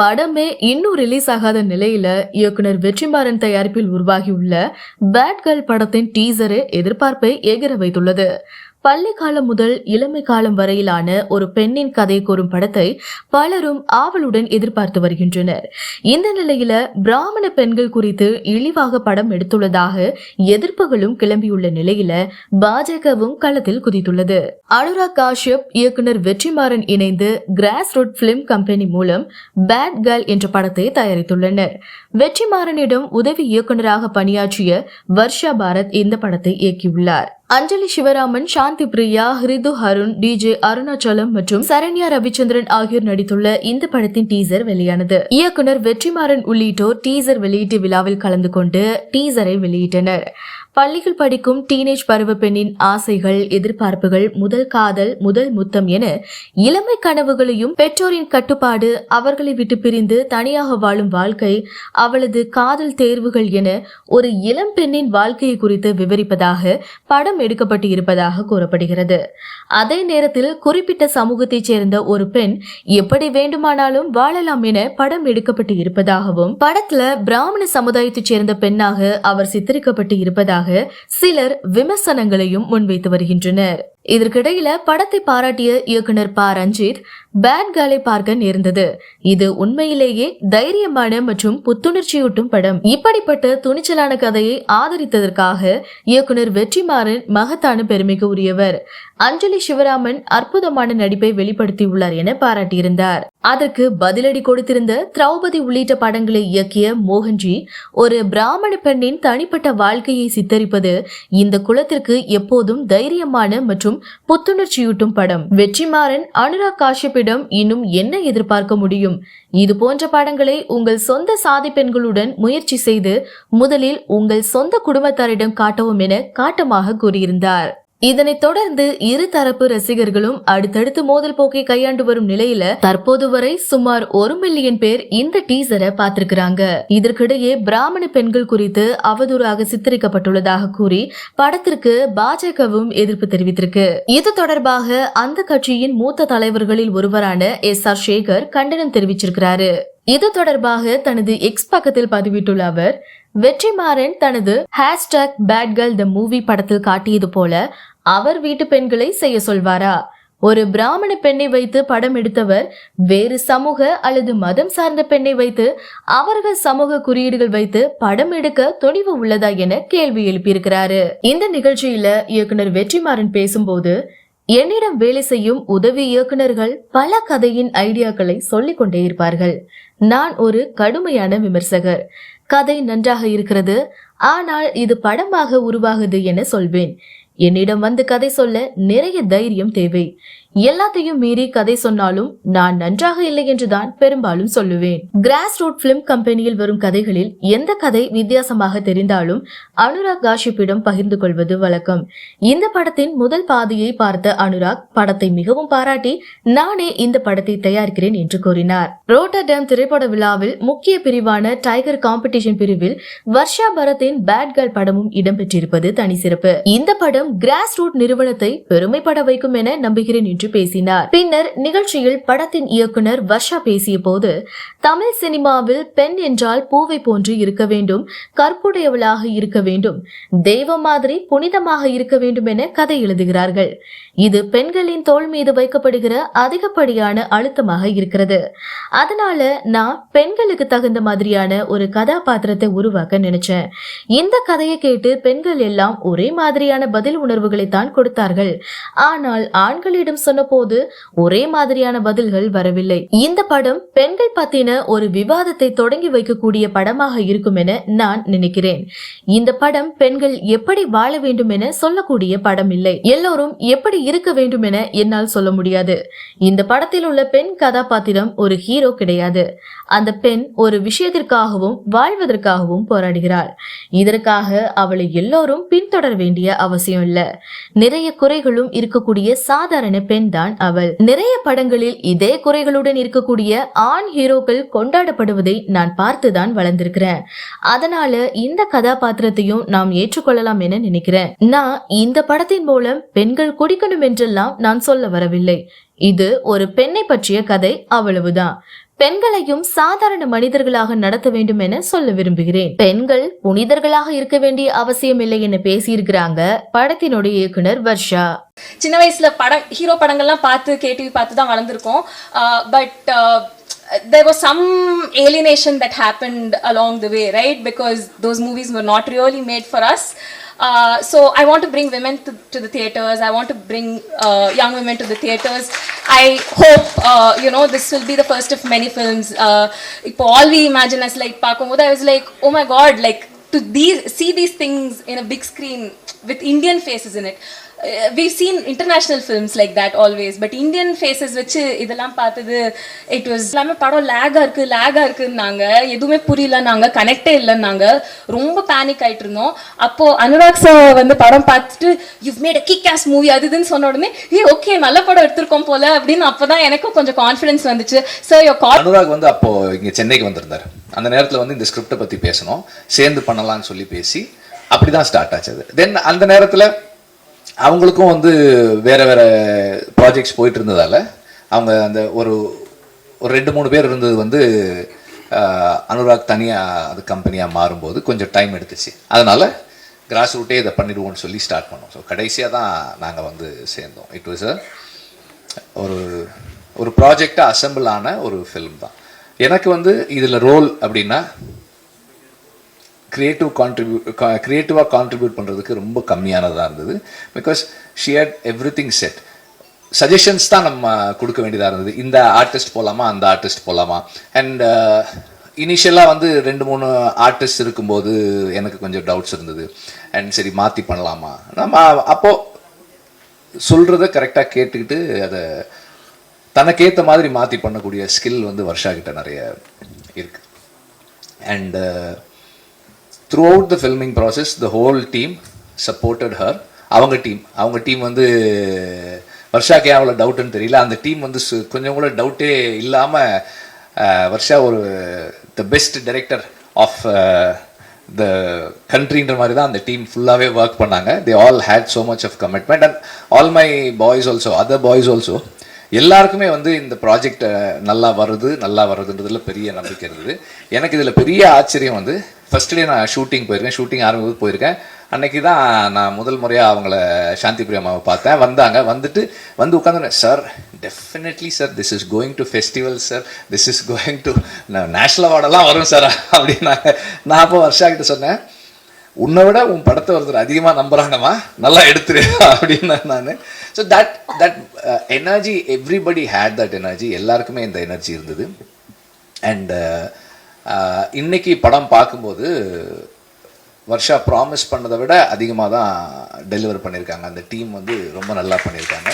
படமே இன்னும் ரிலீஸ் ஆகாத நிலையில இயக்குனர் வெற்றிமாறன் தயாரிப்பில் உருவாகியுள்ள பேட் கேர்ள் படத்தின் டீசரு எதிர்பார்ப்பை எகிர வைத்துள்ளது. பள்ளி காலம் முதல் இளமை காலம் வரையிலான ஒரு பெண்ணின் கதை கூறும் படத்தை பலரும் ஆவலுடன் எதிர்பார்த்து வருகின்றனர். இந்த நிலையில பிராமண பெண்கள் குறித்து இழிவாக படம் எடுத்துள்ளதாக எதிர்ப்புகளும் கிளம்பியுள்ள நிலையில பாஜகவும் களத்தில் குதித்துள்ளது. அனுராக் காஷ்யப் இயக்குனர் வெற்றிமாறன் இணைந்து கிராஸ் ரூட் பிலிம் கம்பெனி மூலம் பேட் கேர்ள் என்ற படத்தை தயாரித்துள்ளனர். வெற்றிமாறனிடம் உதவி இயக்குனராக பணியாற்றிய வர்ஷா பாரத் இந்த படத்தை இயக்கியுள்ளார். அஞ்சலி சிவராமன் சாந்தி பிரியா ஹிருது ஹருண் டிஜே அருணாச்சலம் மற்றும் சரண்யா ரவிச்சந்திரன் ஆகியோர் நடித்துள்ள இந்த படத்தின் டீசர் வெளியானது. இயக்குனர் வெற்றிமாறன் உள்ளிட்டோர் டீசர் வெளியீட்டு விழாவில் கலந்து கொண்டு டீசரை வெளியிட்டனர். பள்ளிகள் படிக்கும் டீனேஜ் பருவ பெண்ணின் ஆசைகள் எதிர்பார்ப்புகள் முதல் காதல் முதல் முத்தம் என இளமை கனவுகளையும் பெற்றோரின் கட்டுப்பாடு அவர்களை விட்டு பிரிந்து தனியாக வாழும் வாழ்க்கை அவளது காதல் தேர்வுகள் என ஒரு இளம் பெண்ணின் வாழ்க்கையை குறித்து விவரிப்பதாக படம் எடுக்கப்பட்டு இருப்பதாக கூறப்படுகிறது. அதே நேரத்தில் குறிப்பிட்ட சமூகத்தைச் சேர்ந்த ஒரு பெண் எப்படி வேண்டுமானாலும் வாழலாம் என படம் எடுக்கப்பட்டு இருப்பதாகவும் படத்துல பிராமண சமுதாயத்தைச் சேர்ந்த பெண்ணாக அவர் சித்தரிக்கப்பட்டு இருப்பதாக சிலர் விமர்சனங்களையும் முன்வைத்து வருகின்றனர். இதற்கிடையில படத்தை பாராட்டிய இயக்குனர் ப. ரஞ்சித் பேட் கேலை பார்க்க நேர்ந்தது. இது உண்மையிலேயே தைரியமான மற்றும் புத்துணர்ச்சியூட்டும் படம். இப்படிப்பட்ட துணிச்சலான கதையை ஆதரித்ததற்காக இயக்குனர் வெற்றிமாறன் மகத்தான பெருமைக்கு உரியவர். அஞ்சலி சிவராமன் அற்புதமான நடிப்பை வெளிப்படுத்தியுள்ளார் என பாராட்டியிருந்தார். அதற்கு பதிலடி கொடுத்திருந்த திரௌபதி உள்ளிட்ட படங்களை இயக்கிய மோகன்ஜி ஒரு பிராமண பெண்ணின் தனிப்பட்ட வாழ்க்கையை சித்தரிப்பது இந்த குலத்திற்கு எப்போதும் தைரியமான மற்றும் புத்துணர்ச்சியூட்டும் படம். வெற்றிமாறன் அனுராக் காஷ்யப்பிடம் இன்னும் என்ன எதிர்பார்க்க முடியும்? இது போன்ற படங்களை உங்கள் சொந்த சாதி பெண்களுடன் முயற்சி செய்து முதலில் உங்கள் சொந்த குடும்பத்தாரிடம் காட்டவும் என காட்டமாக கூறியிருந்தார். இதனைத் தொடர்ந்து இரு தரப்பு ரசிகர்களும் அடுத்தடுத்து மோதல் போக்கை கையாண்டு வரும் நிலையில தற்போது வரை சுமார் ஒரு மில்லியன் பேர் இந்த டீசரை பார்த்திருக்கிறாங்க. இதற்கிடையே பிராமண பெண்கள் குறித்து அவதூறாக சித்தரிக்கப்பட்டுள்ளதாக கூறி படத்திற்கு பாஜகவும் எதிர்ப்பு தெரிவித்திருக்கு. இது தொடர்பாக அந்த கட்சியின் மூத்த தலைவர்களில் ஒருவரான எஸ் ஆர் சேகர் கண்டனம் தெரிவிச்சிருக்கிறாரு. இது தொடர்பாக தனது எக்ஸ் பக்கத்தில் பதிவிட்டுள்ள அவர் வெற்றிமாறன் தனது hashtag Bad Girl the movie படத்தில் காட்டியது போல அவர் வீட்டு பெண்களை செய்ய சொல்வாரா? ஒரு பிராமண பெண்ணை வைத்து படம் எடுத்தவர் வேறு சமூக அல்லது மதம் சார்ந்த பெண்ணை வைத்து அவர்கள் சமூக குறியீடுகள் வைத்து படம் எடுக்க துணிவு உள்ளதா என கேள்வி எழுப்பியிருக்கிறாரு. இந்த நிகழ்ச்சியில இயக்குனர் வெற்றிமாறன் பேசும்போது என்னிடம் வேலை செய்யும் உதவி இயக்குநர்கள் பல கதையின் ஐடியாக்களை சொல்லிக் கொண்டே இருப்பார்கள். நான் ஒரு கடுமையான விமர்சகர். கதை நன்றாக இருக்கிறது. ஆனால் இது படமாக உருவாகுது என சொல்வேன். என்னிடம் வந்து கதை சொல்ல நிறைய தைரியம் தேவை. எல்லாத்தையும் மீறி கதை சொன்னாலும் நான் நன்றாக இல்லை என்றுதான் பெரும்பாலும் சொல்லுவேன். கிராஸ் ரூட் பிலிம் கம்பெனியில் வரும் கதைகளில் எந்த கதை வித்தியாசமாக தெரிந்தாலும் அனுராக் காஷிப்பிடம் பகிர்ந்து கொள்வது வழக்கம். இந்த படத்தின் முதல் பாதியை பார்த்த அனுராக் படத்தை மிகவும் பாராட்டி நானே இந்த படத்தை தயாரிக்கிறேன் என்று கூறினார். ரோட்டர்டாம் திரைப்பட விழாவில் முக்கிய பிரிவான டைகர் காம்படிஷன் பிரிவில் வர்ஷா பரத்தின் பேட் கேர்ள் படமும் இடம்பெற்றிருப்பது தனி சிறப்பு. இந்த படம் கிராஸ் ரூட் நிறுவனத்தை பெருமைப்பட வைக்கும் என நம்புகிறேன் என்று என்று பேசினார். பின்னர் நிகழ்ச்சியில் படத்தின் இயக்குனர் வர்ஷா பேசிய போது தமிழ் சினிமாவில் பெண் என்றால் பூவை போன்று இருக்க வேண்டும் கற்புடையவளாக இருக்க வேண்டும் தெய்வம் மாதிரி புனிதமாக இருக்க வேண்டும் என கதை எழுதுகிறார்கள். இது பெண்களின் தோல் மீது வைக்கப்படுகிற அதிகப்படியான அழுத்தமாக இருக்கிறது. அதனால நான் பெண்களுக்கு தகுந்த மாதிரியான ஒரு கதாபாத்திரத்தை உருவாக்க நினைச்சேன். இந்த கதையை கேட்டு பெண்கள் எல்லாம் ஒரே மாதிரியான பதில் உணர்வுகளை தான் கொடுத்தார்கள். ஆனால் ஆண்களிடம் சொன்னபோது ஒரே மாதிரியான பதில்கள் வரவில்லை. இந்த படம் பெண்கள் பத்தின ஒரு விவாதத்தை தொடங்கி வைக்கக்கூடிய படமாக இருக்கும் என நான் நினைக்கிறேன். இந்த படம் பெண்கள் எப்படி வாழ வேண்டும் என சொல்லக்கூடிய படம் இல்லை. எல்லோரும் எப்படி இருக்க வேண்டும் என என்னால் சொல்ல முடியாது. இந்த படத்தில் உள்ள பெண் கதாபாத்திரம் ஒரு ஹீரோ கிடையாது. அந்த பெண் ஒரு விஷயத்திற்காகவும் வாழ்வதற்காகவும் போராடுகிறாள். இதற்காக அவளை எல்லோரும் பின்தொடர வேண்டிய அவசியம் இல்ல. நிறைய குறைகளும் இருக்கக்கூடிய சாதாரண பெண் தான் அவள். நிறைய படங்களில் இதே குறைகளுடன் இருக்கக்கூடிய ஆண் ஹீரோக்கள் கொண்டாடப்படுவதை நான் பார்த்துதான் வளர்ந்திருக்கிறேன். அதனால இந்த கதாபாத்திரத்தையும் நாம் ஏற்றுக்கொள்ளலாம் என நினைக்கிறேன். நான் இந்த படத்தின் மூலம் பெண்கள் குடிக்கணும் என்றெல்லாம் நான் சொல்ல வரவில்லை. இது ஒரு பெண்ணை பற்றிய கதை அவ்வளவுதான். பெண்களையும் சாதாரண மனிதர்களாக நடத்த வேண்டும் என சொல்ல விரும்புகிறேன். பெண்கள் புனிதர்களாக இருக்க வேண்டிய அவசியம் இல்லை என பேசியிருக்கிறாங்க படத்தினுடைய இயக்குனர் வர்ஷா. சின்ன வயசுல படம் ஹீரோ படங்கள்லாம் பார்த்து கேடிவி பார்த்து தான் வளர்ந்துருக்கோம். But there was some alienation that happened along the way right? Because those movies were not really made for us. Uh, so I want to bring women to, to the theaters. I want to bring uh, young women to the theaters. I hope uh, you know this will be the first of many films. Uh, all we imagine as like Pakomoda, I was like, oh my god, like to these see these things in a big screen with Indian faces in it Uh, we've seen international films like that always but indian faces வச்சு இதெல்லாம் பார்த்தது it was எல்லாமே படம் லேகாக இருக்கு லேகாக இருக்குன்னாங்க. எதுவுமே புரியலன்னாங்க கனெக்டே இல்லைன்னாங்க ரொம்ப panic ஆகிட்டு இருந்தோம். அப்போது அனுராக் சார் வந்து படம் பார்த்துட்டு you've made a kick ass movie அது இதுன்னு சொன்ன உடனே ஏ ஓகே நல்ல படம் எடுத்திருக்கோம் போல. அப்படின்னு அப்போ தான் எனக்கும் கொஞ்சம் கான்ஃபிடன்ஸ் வந்துச்சு. சார் யோ கால் அனுராக் வந்து அப்போது இங்கே சென்னைக்கு வந்திருந்தார். அந்த நேரத்தில் வந்து இந்த ஸ்கிரிப்டை பற்றி பேசணும். சேர்ந்து பண்ணலாம்னு சொல்லி பேசி அப்படி தான் ஸ்டார்ட் ஆச்சு. அது தென் அந்த நேரத்தில் அவங்களுக்கும் வந்து வேற வேற ப்ராஜெக்ட்ஸ் போயிட்டு இருந்ததால அவங்க அந்த ஒரு ஒரு ரெண்டு மூணு பேர் இருந்தது வந்து அனுராக் தனியாக அது கம்பெனியாக மாறும்போது கொஞ்சம் டைம் எடுத்துச்சு. அதனால் கிராஸ் ரூட்டே இதை பண்ணிடுவோம்னு சொல்லி ஸ்டார்ட் பண்ணோம். ஸோ கடைசியாக தான் நாங்கள் வந்து சேர்ந்தோம். இட் வாஸ் ஒரு ஒரு ப்ராஜெக்டாக அசெம்பிள் ஆன ஒரு ஃபிலிம் தான். எனக்கு வந்து இதில் ரோல் அப்படின்னா கிரியேட்டிவ் கான்ட்ரிபியூ க்ரியேட்டிவாக கான்ட்ரிபியூட் பண்ணுறதுக்கு ரொம்ப கம்மியானதாக இருந்தது. Because she had everything set suggestions தான் நம்ம கொடுக்க வேண்டியதாக இருந்தது. இந்த ஆர்டிஸ்ட் போகலாமா அந்த ஆர்டிஸ்ட் போகலாமா அண்ட் இனிஷியலாக வந்து ரெண்டு மூணு ஆர்டிஸ்ட் இருக்கும்போது எனக்கு கொஞ்சம் டவுட்ஸ் இருந்தது. அண்ட் சரி மாற்றி பண்ணலாமா? நம்ம அப்போது சொல்கிறத கரெக்டாக கேட்டுக்கிட்டு அதை தனக்கேற்ற மாதிரி மாற்றி பண்ணக்கூடிய ஸ்கில் வந்து வர்ஷா கிட்ட நிறைய இருக்குது and throughout the filming process the whole team supported her அவங்க டீம் அவங்க டீம் வந்து வர்ஷாக்கே அவ்வளோ டவுட்டுன்னு தெரியல. அந்த டீம் வந்து கொஞ்சம் கூட டவுட்டே இல்லாமல் வர்ஷா ஒரு the best director of the கண்ட்ரின்ற மாதிரி தான் அந்த டீம் ஃபுல்லாகவே ஒர்க் பண்ணாங்க. They all had so much of commitment and all my boys also other boys also எல்லாருக்குமே வந்து இந்த ப்ராஜெக்ட் நல்லா வருது நல்லா வருதுன்றதுல பெரிய நம்பிக்கை இருந்தது. எனக்கு இதில் பெரிய ஆச்சரியம் வந்து ஃபஸ்ட் டே நான் ஷூட்டிங் போயிருக்கேன். ஷூட்டிங் ஆரம்பிக்கும் போயிருக்கேன். அன்னைக்கு தான் நான் முதல் முறையாக அவங்கள சாந்தி பிரியமாவை பார்த்தேன். வந்தாங்க. வந்துட்டு வந்து உட்காந்து sir definitely sir this is going to festival sir this is going to national அவார்டெல்லாம் வரும் சார் அப்படின்னாங்க. நான் அப்போ வருஷா கிட்ட சொன்னேன். உன்னை விட உன் படத்தை ஒருத்தர் அதிகமாக நம்புறாங்கம்மா. நல்லா எடுத்துரு. அப்படின்னு நான். So that that energy everybody had that energy எல்லாருக்குமே இந்த எனர்ஜி இருந்தது. அண்ட் இன்னைக்கு படம் பார்க்கும்போது வருஷா ப்ராமிஸ் பண்ணதை விட அதிகமாக தான் டெலிவர் பண்ணியிருக்காங்க. அந்த டீம் வந்து ரொம்ப நல்லா பண்ணியிருக்காங்க.